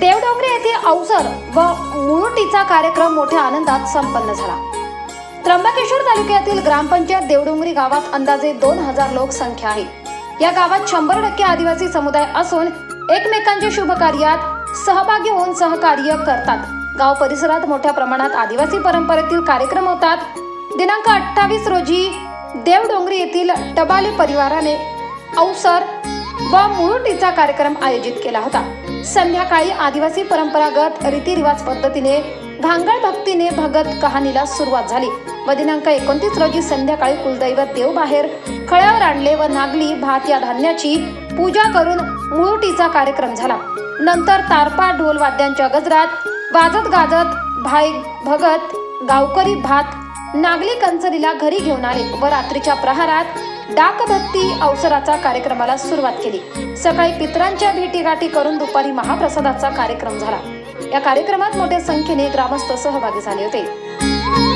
देवडोंगरे येथे अवसर व मुरुटीचा कार्यक्रम मोठ्या आनंदात संपन्न झाला. त्र्यंबकेश्वर तालुक्यातील ग्रामपंचायत देवडोंगरी गावात अंदाजे दोन हजार लोकसंख्या आहे. या गावात शंभर टक्के आदिवासी समुदाय असून एकमेकांच्या शुभ कार्यात सहभागी होऊन सहकार्य करतात. गाव परिसरात मोठ्या प्रमाणात आदिवासी परंपरेतील कार्यक्रम होतात. दिनांक अठ्ठावीस रोजी देवडोंगरी येथील टबाले परिवाराने अवसर व मुळुटीचा कार्यक्रम आयोजित केला होता. संध्याकाळी आदिवासी परंपरागत रीतिरिवाज पद्धतीने भांगड भक्तीने भगत कहाणीला सुरुवात झाली. व दिनांक एकोणतीस रोजी संध्याकाळी कुलदैवत देव बाहेर खळ्यावर आणले व नागली भात या धान्याची पूजा करून मुळुटीचा कार्यक्रम झाला. नंतर तारपा ढोल वाद्यांच्या गजरात वाजत गाजत भाई भगत गावकरी भात नागली कंचरीला घरी घेऊन आले व रात्रीच्या प्रहारात डाकभक्ती अवसराचा कार्यक्रमाला सुरुवात केली. सकाळी पितरांच्या भेटीगाठी करून दुपारी महाप्रसादाचा कार्यक्रम झाला. या कार्यक्रमात मोठ्या संख्येने ग्रामस्थ सहभागी झाले होते.